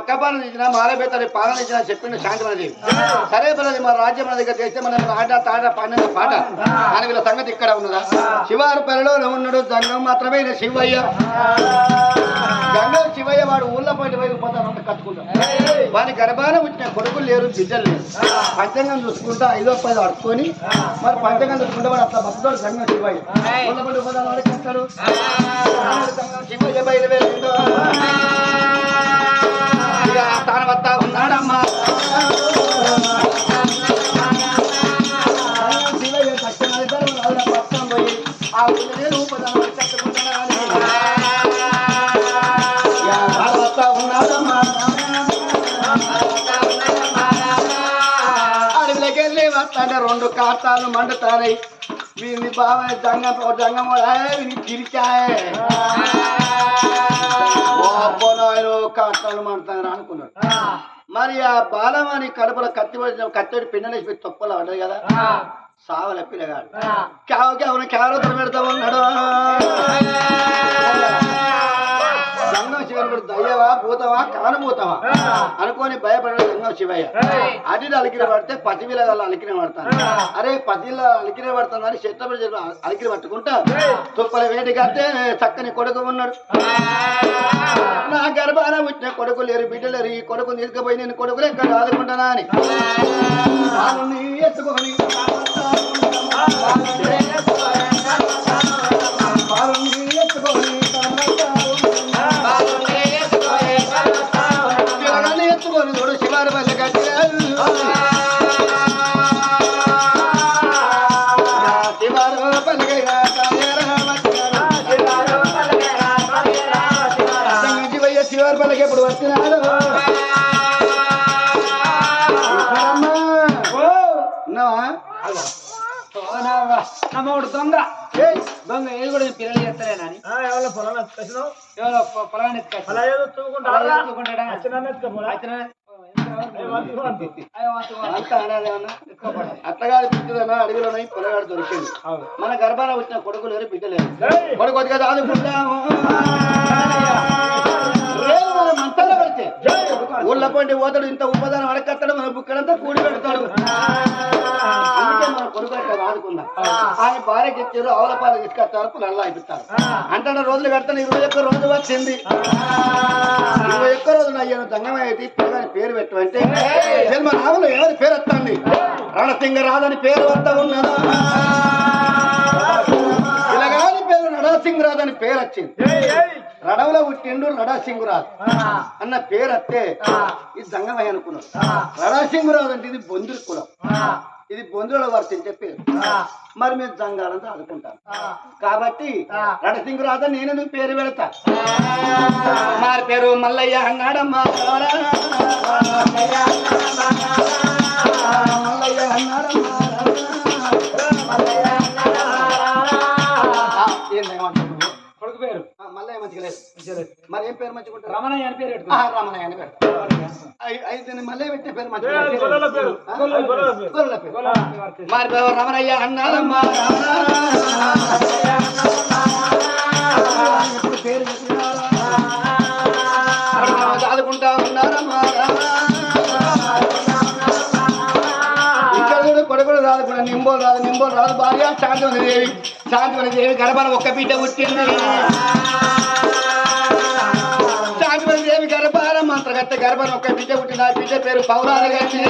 అక్క పాలన ఇచ్చిన మాల బెత్తని పాలన ఇచ్చిన చెప్పిండు శాంతిమనది సరే పలది మా రాజ్యం మన దగ్గర చేస్తే మన ఆట తాట పాడిన పాట. అని వీళ్ళ సంగతి ఇక్కడ ఉన్నదా? శివారు పెరలో ఉన్నాడు దండం మాత్రమే శివయ్య. దండం శివయ్య వాడు ఊళ్ళో పోయి పోయి పోతాను కట్టుకుంటాడు. వాని గర్భాన వచ్చిన కొడుకులు లేరు బిడ్డలు లేరు. పంచంగం చూసుకుంటా ఐదో పది అడుక్కొని మరి పంచంగం చూసుకుంటే వాడు అట్లా భక్తుడు గంగం శివయ్య. ఊళ్ళో పోయి పోతాను వాడు కట్టాడు శివయ్య బయలుదేరిండు తాను వస్తా ఉన్నాడమ్మా. ఆ ఊళ్ళో రూపదానం కట్టుకుంటాడు రెండు కాటాలు మండుతాయి వీరిని బావ జంగం జంగం వీని గిరిచాయే కాటాలు మండుతారు అనుకున్నాడు మరి ఆ బాలమాని కడుపులో కత్తి పడిన కత్తి పెట్టి తొప్పలు పడ్డది కదా. సావల పిల్లగాడు. క్యావ్ క్యావ్ క్యారో పెడతా ఉన్నాడు కానభూతవా అనుకోని భయపడాడు శివయ్య. అది అలికిన పడితే వల్ల అలికిన పడతాను అరే పసిల అలికిన పడతాను అని చెట్ల అలికిన పట్టుకుంటా. తుప్పల వేడి కడితే చక్కని కొడుకు ఉన్నాడు. నా గర్భాన పుట్టిన కొడుకు లేరు బిడ్డ లేరు. ఈ కొడుకు తీసుకుపోయి నేను కొడుకులు ఎక్కడ ఆదుకుంటానా అని. ఎత్తుకొని పిల్లలు చేస్తలేనని? ఎవరో పొలం ఎత్తుకొచ్చినావు ఎవరో ఎత్తుకొచ్చి అలా ఏదో ఎత్తుకోపోలా అడవిలోనే దొరికింది. మన గర్భాన వచ్చిన కొడుకు లేరు బిడ్డ లేరు ఏయ్! కొడుకు కొద్దిగా దాదుకుంటాము మన పడితే ఊళ్ళ పండి పోతాడు ఇంత ఉపదానం అడకత్తాడు మన బుక్కడంతా కూడి పెడతాడు అందుకే మన కొడుకు అట్లా వాడుకుందాం ఆయన భార్యకి ఇచ్చారు ఆవుల పాలు తీసుకొస్తారు పిల్లలు అయిపోతారు. అంటాడు రోజులు పెడతాను ఇరవై ఒక్క రోజు వచ్చింది. ఇరవై ఒక్క రోజు అయ్యాను దంగమైతే పిల్లగాని పేరు పెట్టమంటే జన్మ నామలో ఎవరి పేరు వస్తుంది? రణసింగ రాదని పేరు వద్ద ఉన్నదా? పేరు రణసింగ్ రాదని పేరు వచ్చింది. రడవలో పుట్టిండు రడాసింగురాజు అన్న పేరు అత్తే ఇది దంగమై అనుకున్నాడు రడాసింగురాజు అంటే ఇది బొందుల కులం. ఇది బొందుల వర్తించే పేరు. మరి మీరు దంగాలంతా ఆదుకుంటాను కాబట్టి రడసింగురాజు నేను నువ్వు పేరు పెడతా. మారి పేరు మల్లయ్య అన్నాడమ్మా. మల్లయ్య అన్నాడమ్మా. మరి ఏం పేరు మంచిగా ఉంటుంది రమణయ్య అని పేరు. రమణయ్య అని ఐ- అయితే మళ్ళీ పెట్టే పేరు మంచిగా పేరు. పేరు. పేరు. మరి పేరు రమణయ్య అన్నారమ్మా పేరు? చదువుకుంటా ఉన్నారమ్మా కొడుకుడు రాదు కూడా నింబోలు రాదు నింబోలు రాదు భార్య శాంతివని దేవి శాంతివని దేవి గర్భాన ఒక్క బిడ్డ పుట్టింది గర్భాన గర్భం ఒక బిడ్డ పుట్టింది. ఆ బిడ్డ పేరు పౌరాలు గారి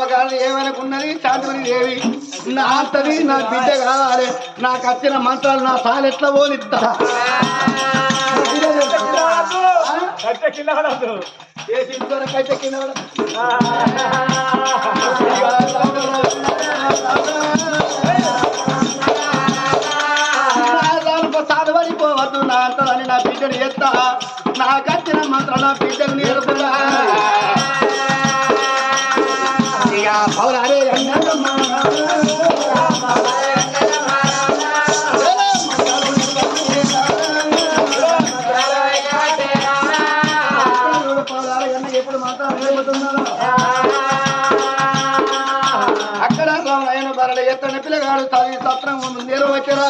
బిడ్డ ఏమనుకున్నది? చాంద్రుని దేవి. నా ఆస్తది నా బిడ్డ కావాలి. నాకు వచ్చిన మంత్రాలు నా సాలెట్లా పోలిస్తా కట్టె కింద సాధవడిపోవద్దు నా అంతలని నా బిడ్డను ఎత్తా. నాకు వచ్చిన మంత్రం నా బిడ్డను పిల్లగాడు నిర్వచరా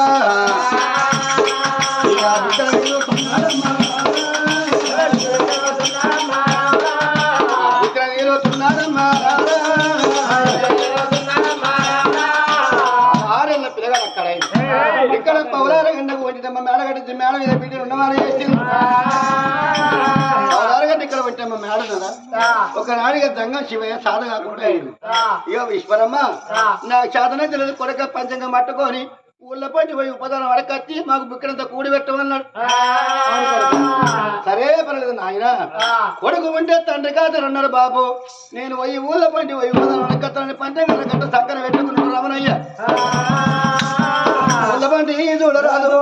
ఇక్కడ పౌరాల గంటకు వచ్చినమ్మ మేడగట్టి మేడ మీద పెట్టి ఉన్నవారు చేసి ఇక్కడ పెట్టమ్మ మేడ కదా? ఒకనాడిగా దంగం శివయ్య సాధ కాకుండా ఇక ఈశ్వరమ్మ నా చేతనే తెలియదు కొడక పంచంగా పట్టుకొని ఊళ్ళో పట్టి పోయి ఉపదానం వడకచ్చి మాకు బుక్కినంత కూడి పెట్టమన్నాడు. సరే పర్లేదు నాయన. కొడుకు ఉంటే తండ్రి కాదని అన్నాడు బాబు. నేను పోయి ఊళ్ళో పంటి పోయి ఉపదానం వడకత్తానని పంచంగా గంట చక్కన పెట్టుకున్నాడు రమణయ్య. ఊళ్ళో పంటి చూడరాదు.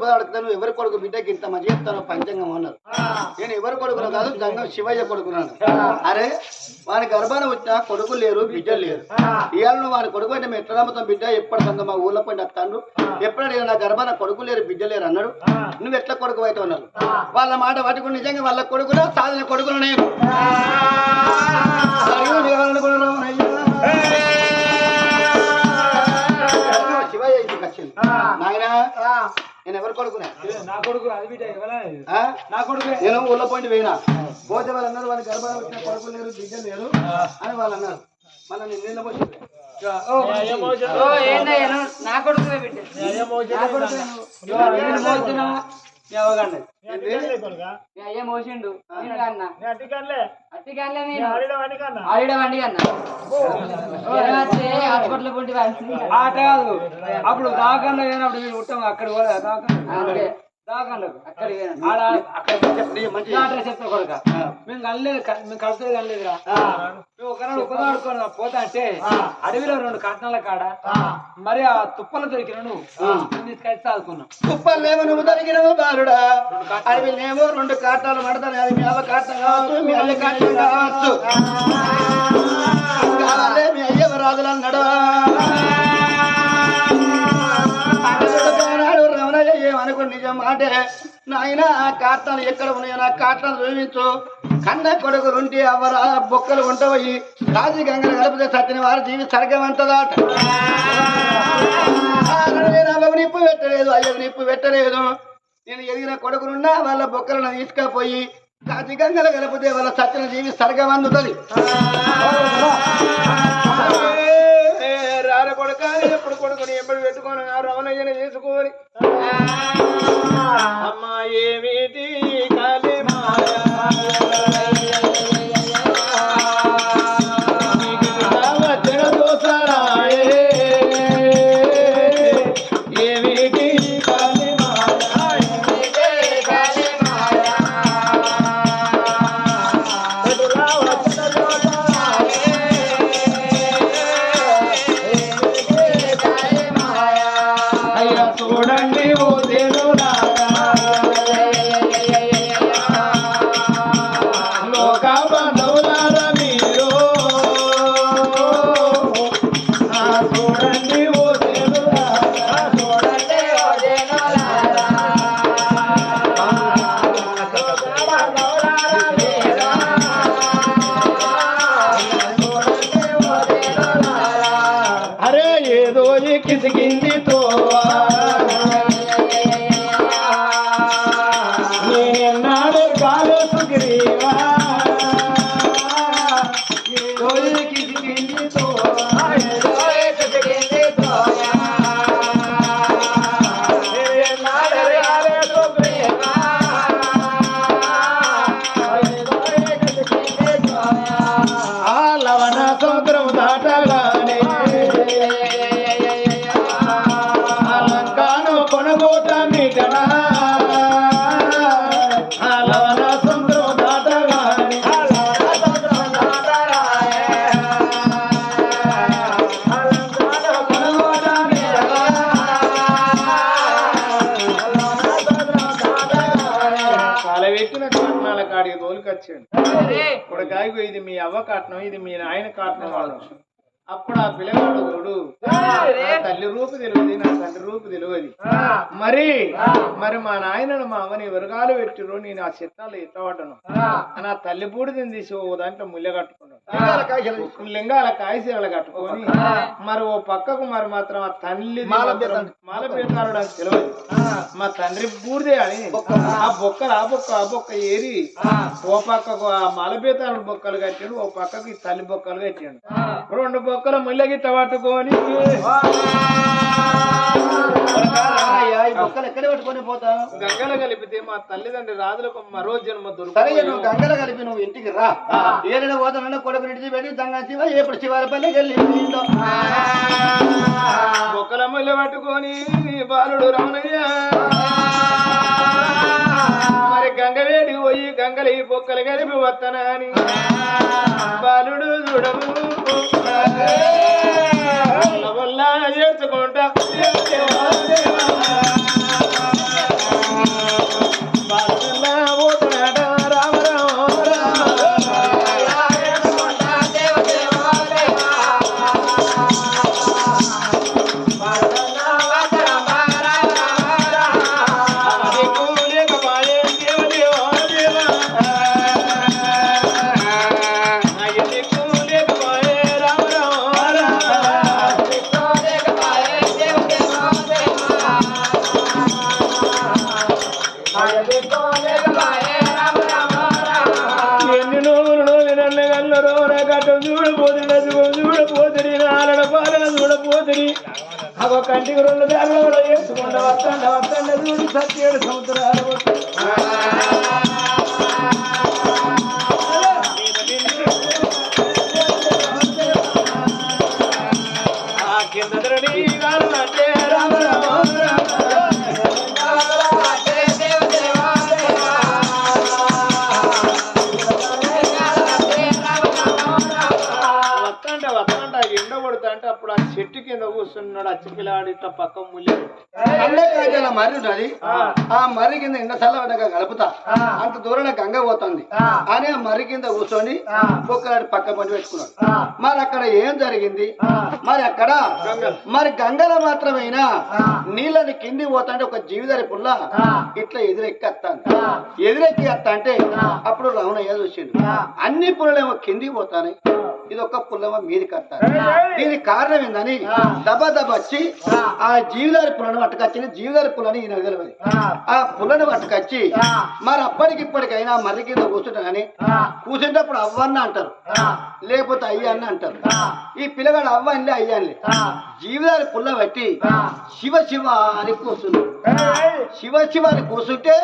ఉల్లపడి ఉపదాడుతాను ఎవరి కొడుకు బిడ్డకి ఇంత మంచి చెప్తాను పంచంగం అన్నారు. నేను ఎవరి కొడుకును కాదు జంగం శివయ్య కొడుకున్నాను. అరే వాని గర్భాన వచ్చిన కొడుకు లేరు బిడ్డలు లేరు. ఇవాళ వాని కొడుకు అంటే మేము ఎట్లా నమ్ముతాం బిడ్డ? ఎప్పుడు సంగ మా ఊళ్ళో పడి వస్తాను ఎప్పుడు అడిగినా నా గర్భాన కొడుకు లేరు బిడ్డ లేరు అన్నాడు. నువ్వు ఎట్లా కొడుకు అయితే అన్నారు వాళ్ళ మాట పట్టుకుని నిజంగా వాళ్ళ కొడుకునా సాధన కొడుకును నేను. నువ్వు? శివయ్య ఇంటికి వచ్చింది. నాయనా నేను ఎవరు కొడుకునే? నా కొడుకు అది? నా కొడుకు నేను ఊళ్ళో పోయింటి పోయినా పోతే వాళ్ళు అన్నారు వాళ్ళ గర్భాలు వచ్చిన కొడుకులు లేరు బిడ్డలు లేరు అని వాళ్ళు అన్నారు. మళ్ళీ నేను నిన్న పోయి నా బిడ్డ. నా కొడుకువే అయ్య మోసిండు? అప్పుడు దాకన్నా మీరు ఉంటాం అక్కడ పోలే దాకన్నా మేము కనలేదు మేము కలిసేది కనలేదురా. మేము ఒకనాడు ఆడుకోను పోతా అంటే అడవిలో రెండు కట్నాల కాడ మరి ఆ తుప్పలు దొరికిన నువ్వు. నేను తీసుకొచ్చి చదువుకున్నాం. కుప్పలేమో నువ్వు దొరికినవు బాలుడా? అవి నేమో రెండు కాటాలు పడతాను అది మీ అవ్వ కాటం కావచ్చు మీ అయ్య కాటం కావచ్చు. కావాలే మీ అయ్యవ రాజులు అన్నాడు అన్నాడు రమణయ్య నిజం అంటే నాయన ఆ ఎక్కడ ఉన్నాయో నా కాటాలు చూపించు. కన్న కొడుకులుంటే అవరా బొక్కలు ఉంటాయి రాజు గంగలు కలిపితే సత్యన వారి జీవి సర్గమంతదాట నిప్పు పెట్టలేదు అయ్యకు నిప్పు పెట్టలేదు. నేను ఎదిగిన కొడుకునున్నా వాళ్ళ బొక్కలను తీసుకపోయి రాజీ గంగలు కలిపితే వాళ్ళ సత్యన జీవి సరగమందుతుంది రార కొడుక ఎప్పుడు కొడుకుని ఎప్పుడు పెట్టుకొని రమణయ్యని తీసుకొని. అమ్మా ఏమిటి? అవ్వ కాటనం ఇది మీ నాయన కాటనం కావచ్చు అప్పుడు ఆ పిల్లగాడు చూడు నా తల్లి రూపు తెలియదు నా తండ్రి రూపు తెలియదు. మరి మరి మా నాయనను మా అమ్మని విరగాలు పెట్టిరు నేను ఆ చిత్తాలు ఎత్తవటను నా తల్లి బూడిదని తీసి ఓ దాంట్లో ముల్లె కట్టుకున్నాను లింగాల కాయసీరలు కట్టుకొని మరి ఓ పక్కకు మరి మాత్రం ఆ తల్లి మాల పీతాలు నాకు తెలియదు. మా తండ్రి బూడిదే అని ఆ బొక్కలు ఆ బొక్క ఆ బొక్క ఏరి ఓ పక్కకు ఆ మాల బొక్కలు కట్టాడు ఓ పక్కకు ఈ తల్లి బొక్కలు కట్టాడు. రెండు బొక్కల ముల్లగిట్ట పట్టుకొని అయ్యా, ఈ బొక్కలు ఎక్కడ పెట్టుకొని పోతావు? గంగల కలిపితే మా తల్లిదండ్రి రాజులకు మరో జన్మ దొరుకుతుంది. నువ్వు గంగల కలిపి నువ్వు ఇంటికి రా. ఏదైనా పోతానన్నా కొడుకు పెట్టి దంగా శివ ఎప్పుడు శివాలపల్లికి వెళ్ళి బొక్కల ముల్ల పట్టుకొని బాలుడు రమణయ్య. మరి గంగవేడి పోయి గంగలి బొక్కలు కలిపి వత్తనాని. బాలుడు చూడము వల్ల చేర్చుకుంటా చూడపోతుంది నసుకొని చూడపోతుంది నాలన పాలన చూడపోతుంది అగో కంటికి రెండు దారులు కూడా వేసుకుంటా వస్తాండ వస్తాండ చూడు సత్యేడు సముద్రాలు చెట్టు కింద కూర్చున్నాడు అచ్చి ఇట్లా పక్క ముల్లి. కాజల మర్రి ఆ. మర్రి కింద ఎండ చల్లబడ్డాక కలుపుతా. అంత దూరం గంగ పోతుంది. అని ఆ మర్రి కింద కూర్చొని ఒక్కలాంటి పక్క పని పెట్టుకున్నాడు. మరి అక్కడ ఏం జరిగింది? మరి అక్కడ మరి గంగల మాత్రమేనా? నీళ్ళని కింది పోతాంటే ఒక జీవిదరి పుల్ల ఇట్లా ఎదురెక్కి వస్తాను ఎదురెక్కి వస్తా అంటే అప్పుడు రమణయ్య చూసిండు. అన్ని పుల్లలేమో కిందికి పోతాయి ఇది ఒక పుల్లమో మీదికి వస్తాను దీనికి కారణం ఏందని దబ దబ వచ్చి ఆ. జీవిదారి పుల్లను పట్టుకొచ్చిన జీవిదారి పుల్లని ఈయన తెలియదు ఆ. పుల్లను పట్టుకొచ్చి మరి అప్పటికిప్పటికైనా మర్రి కింద కూర్చుంటా కానీ కూర్చుంటప్పుడు అవ్వన్న అంటారు. లేకపోతే అయ్య అన్న అంటారు. ఈ పిల్లగాడు అవ్వ అనిలే అయ్య అనిలే. జీవిదారి పుల్ల పట్టి శివ శివ అని కూర్చున్నాడు శివ శివ అని కూర్చుంటే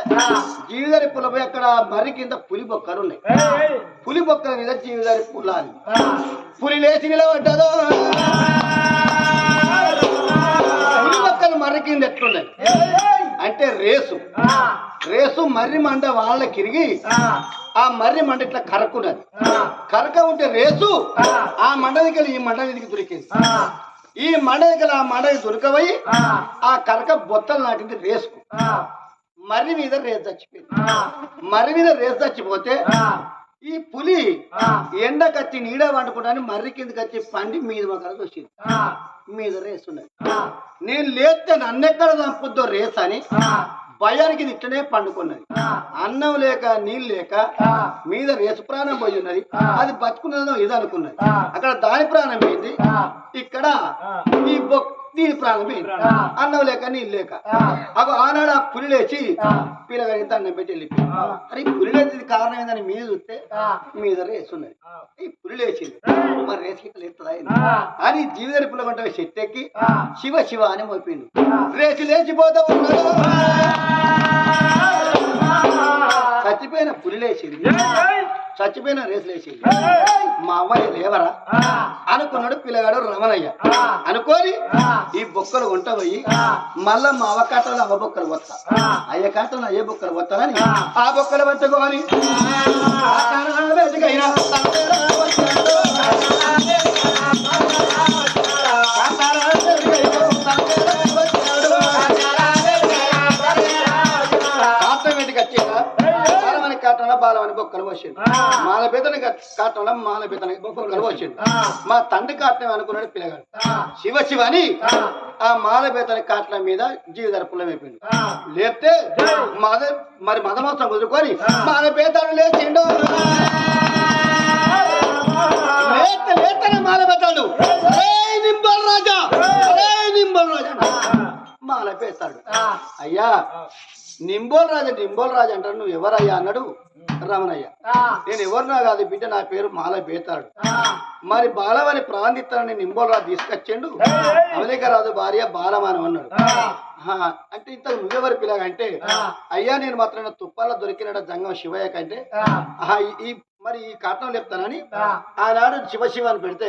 జీవిదారి పుల్ల పోయి అక్కడ మర్రి కింద పులి బొక్కలు ఉన్నాయి. పులి బొక్కల మీద జీవిదారి పుల్ల అని పులి లేచి నిలబడ్డదో? కింద ఎట్లున్నాయి అంటే రేసు. రేసు మర్రి మండ వాళ్ళకి ఇరిగి ఆ మర్రి మండ ఇట్లా కరక్కున్నది. కరక ఉంటే రేసు ఆ. మండ దగ్గర ఈ మండ మీదకి దొరికింది. ఈ మండ దగ్గర ఆ మండకి దొరకబోయి ఆ. కరక బొత్తలు నాటింది రేసుకు. మర్రి మీద రేసు చచ్చిపోయింది. మర్రి మీద రేసు చచ్చిపోతే ఈ పులి ఎండకచ్చి నీడ వండుకుంటాని మర్రి కిందకి వచ్చి పండి మీద మొక్కలకు వచ్చింది మీద రేస్తున్నది నేను లేస్తే నన్నెక్కడ చంపుద్దో రేస్ అని భయానికి ఇట్లనే పండుకున్నది. అన్నం లేక నీళ్ళు లేక మీద రేసు ప్రాణం పోయి ఉన్నది. అది బతుకున్నదో ఇది అనుకున్నది అక్కడ దాని ప్రాణం పోయింది ఇక్కడ ఈ బొక్ దీని ప్రాణం పోయింది. అన్నం లేక నీళ్ళు లేక. అగో ఆనాడు ఆ పులి లేచి పిల్లగాడికి దండం పెట్టి వెళ్ళిపోయింది. అరే పులి లేచింది కారణం ఏందని మీద చూస్తే మీద రేసు ఉన్నది ఈ పులి లేచింది. మరి రేసు ఇక్కడ లేస్తుందా? అని కొంట చెట్టు ఎక్కి శివ శివ అని మోపిండు రేసి లేచిపోతా చచ్చిపోయిన పులి లేచింది. చచ్చిపోయిన రేసు లేచింది మా అవ్వని లేవరా? అనుకున్నాడు పిల్లగాడు రమణయ్య. అనుకోని ఈ బొక్కలు వంట పోయి మళ్ళా మా అవ్వ కాటలో అవ్వ బొక్కలు వస్తా అయ్య కాటలో అయ్యే బొక్కలు వస్తానని ఆ. బొక్కలు పట్టుకొని బాలమని బొక్కలు వచ్చిండు మాల బేతని కాటంలో మాల బేతని బొక్కలు వచ్చిండు మా తండ్రి కాటం అనుకున్నాడు పిల్లగాడు. శివ శివ అని ఆ. మాల బేతని కాట్ల మీద జీవితరపులం అయిపోయింది లేపితే మద మరి మదమోత్సవం కుదురుకొని మాల బేతను లేచిండు. లేత లేతనే మాల బేతాడు నింబల్ రాజా. నింబల్ రాజా. మాల పేస్తాడు అయ్యా నింబోల్ రాజా నింబోల్ రాజా అంటాడు నువ్వు ఎవరయ్యా అన్నాడు రమణయ్య. నేను ఎవరినా కాదు బిడ్డ నా పేరు మాల బేతాడు. మరి బాలవని ప్రాంతిత్తాన్ని నింబోల్ రాజు తీసుకొచ్చిండు. అమెరికా రాజు భార్య బాలమానం అన్నాడు. అంటే ఇంత నువ్వెవరి పిల్లగా అంటే అయ్యా నేను మాత్రం తుప్పాల దొరికిన జంగం శివయ్య కంటే ఈ- మరి ఈ కాటం చెప్తానని ఆనాడు శివ శివ అని పెడితే